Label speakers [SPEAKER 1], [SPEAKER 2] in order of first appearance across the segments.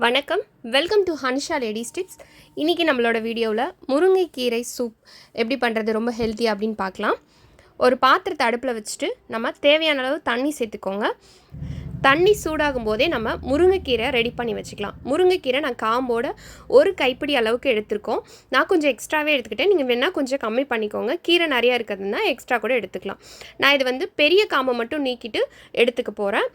[SPEAKER 1] வணக்கம். Welcome to Hansha ladies tips இன்றைக்கி நம்மளோட வீடியோவில் முருங்கைக்கீரை சூப் எப்படி பண்ணுறது ரொம்ப ஹெல்த்தி அப்படின்னு பார்க்கலாம். ஒரு பாத்திரத்தை அடுப்பில் வச்சுட்டு நம்ம தேவையான அளவு தண்ணி சேர்த்துக்கோங்க. தண்ணி சூடாகும் போதே நம்ம முருங்கைக்கீரை ரெடி பண்ணி வச்சுக்கலாம். முருங்கைக்கீரை நான் காம்போட ஒரு கைப்பிடி அளவுக்கு எடுத்திருக்கோம். நான் கொஞ்சம் எக்ஸ்ட்ராவே எடுத்துக்கிட்டேன். நீங்கள் வேணால் கொஞ்சம் கம்மி பண்ணிக்கோங்க. கீரை நிறையா இருக்கிறதுனா எக்ஸ்ட்ரா கூட எடுத்துக்கலாம். நான் இது வந்து பெரிய காம்பை மட்டும் நீக்கிட்டு எடுத்துக்க போகிறேன்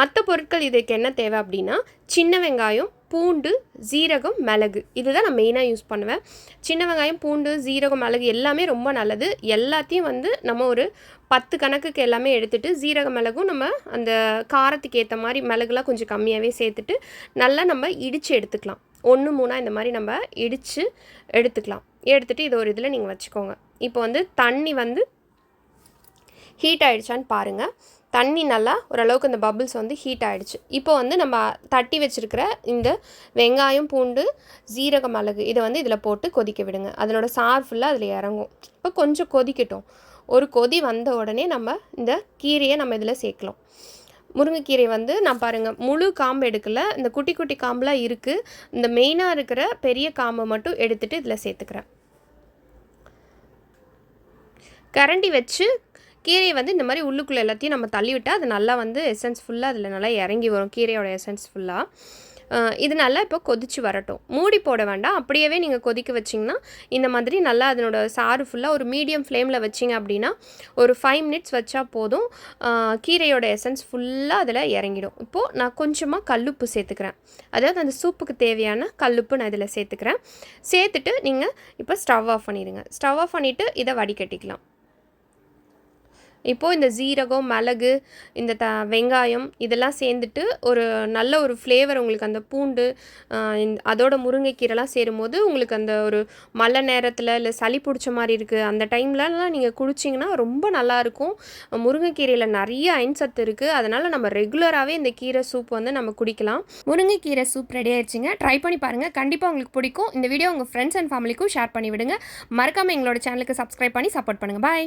[SPEAKER 1] மற்ற பொருட்கள் இதுக்கு என்ன தேவை அப்படின்னா சின்ன வெங்காயம் பூண்டு ஜீரகம் மிளகு. இதுதான் நான் மெயினாக யூஸ் பண்ணுவேன். சின்ன வெங்காயம் பூண்டு ஜீரகம் மிளகு எல்லாமே ரொம்ப நல்லது. எல்லாத்தையும் வந்து நம்ம ஒரு பத்து கணக்குக்கு எல்லாமே எடுத்துகிட்டு ஜீரக மிளகும் நம்ம அந்த காரத்துக்கு ஏற்ற மாதிரி மிளகுலாம் கொஞ்சம் கம்மியாகவே சேர்த்துட்டு நல்லா நம்ம இடித்து எடுத்துக்கலாம். ஒன்று மூணாக இந்த மாதிரி நம்ம இடித்து எடுத்துக்கலாம். எடுத்துகிட்டு இது ஒரு இதில் நீங்கள் வச்சுக்கோங்க. இப்போ வந்து தண்ணி வந்து ஹீட் ஆகிடுச்சான்னு பாருங்கள் தண்ணி நல்லா ஓரளவுக்கு இந்த பபிள்ஸ் வந்து ஹீட் ஆகிடுச்சு இப்போ வந்து நம்ம தட்டி வச்சுருக்கிற இந்த வெங்காயம் பூண்டு ஜீரக மிளகு இதை வந்து இதில் போட்டு கொதிக்க விடுங்க. அதனோட சார் ஃபுல்லாக அதில் இறங்கும். இப்போ கொஞ்சம் கொதிக்கட்டும். ஒரு கொதி வந்த உடனே நம்ம இந்த கீரையை நம்ம இதில் சேர்க்கலாம். முருங்கைக்கீரை வந்து நான் பாருங்கள் முழு காம்பு எடுக்கல. இந்த குட்டி குட்டி காம்புலாம் இருக்குது இந்த மெயினாக இருக்கிற பெரிய காம்பை மட்டும் எடுத்துகிட்டு இதில் சேர்த்துக்கிறேன். கரண்டி வச்சு கீரையை வந்து இந்த மாதிரி உள்ளுக்குள்ளே எல்லாத்தையும் நம்ம தள்ளி விட்டால் அது நல்லா வந்து எசன்ஸ் ஃபுல்லாக அதில் நல்லா இறங்கி வரும் கீரையோட எசன்ஸ் ஃபுல்லாக இது நல்லா இப்போ கொதிச்சு வரட்டும். மூடி போட வேண்டாம். அப்படியே நீங்கள் கொதிக்க வச்சிங்கன்னா இந்த மாதிரி நல்லா அதனோட சாறு ஃபுல்லாக ஒரு மீடியம் ஃப்ளேமில் வச்சிங்க அப்படின்னா ஒரு ஃபைவ் மினிட்ஸ் வச்சா போதும். கீரையோட எசன்ஸ் ஃபுல்லாக அதில் இறங்கிடும். இப்போது நான் கொஞ்சமாக கல்லுப்பு சேர்த்துக்கிறேன். அதாவது அந்த சூப்புக்கு தேவையான கல்லுப்பு நான் இதில் சேர்த்துக்கிறேன். சேர்த்துட்டு நீங்கள் இப்போ ஸ்டவ் ஆஃப் பண்ணிடுங்க. ஸ்டவ் ஆஃப் பண்ணிவிட்டு இதை வடிகட்டிக்கலாம். இப்போது இந்த ஜீரகம் மிளகு இந்த த வெங்காயம் இதெல்லாம் சேர்ந்துட்டு ஒரு நல்ல ஒரு ஃப்ளேவர் உங்களுக்கு அந்த பூண்டு அதோட முருங்கைக்கீரைலாம் சேரும்போது உங்களுக்கு அந்த ஒரு மழை நேரத்தில் இல்லை சளி பிடிச்ச மாதிரி இருக்குது அந்த டைம்லலாம் நீங்கள் குடிச்சிங்கன்னா ரொம்ப நல்லாயிருக்கும் முருங்கைக்கீரையில் நிறைய அயன் சத்து இருக்குது அதனால் நம்ம ரெகுலராகவே இந்த கீரை சூப் வந்து நம்ம குடிக்கலாம். முருங்கைக்கீரை சூப் ரெடி ஆயிடுச்சுங்க ட்ரை பண்ணி பாருங்கள் கண்டிப்பாக உங்களுக்கு பிடிக்கும். இந்த வீடியோ உங்கள் ஃப்ரெண்ட்ஸ் அண்ட் ஃபேமிலிக்கும் ஷேர் பண்ணி விடுங்க மறக்காமல் எங்களோட சேனலுக்கு சப்ஸ்கிரைப் பண்ணி சப்போர்ட் பண்ணுங்கள் பாய்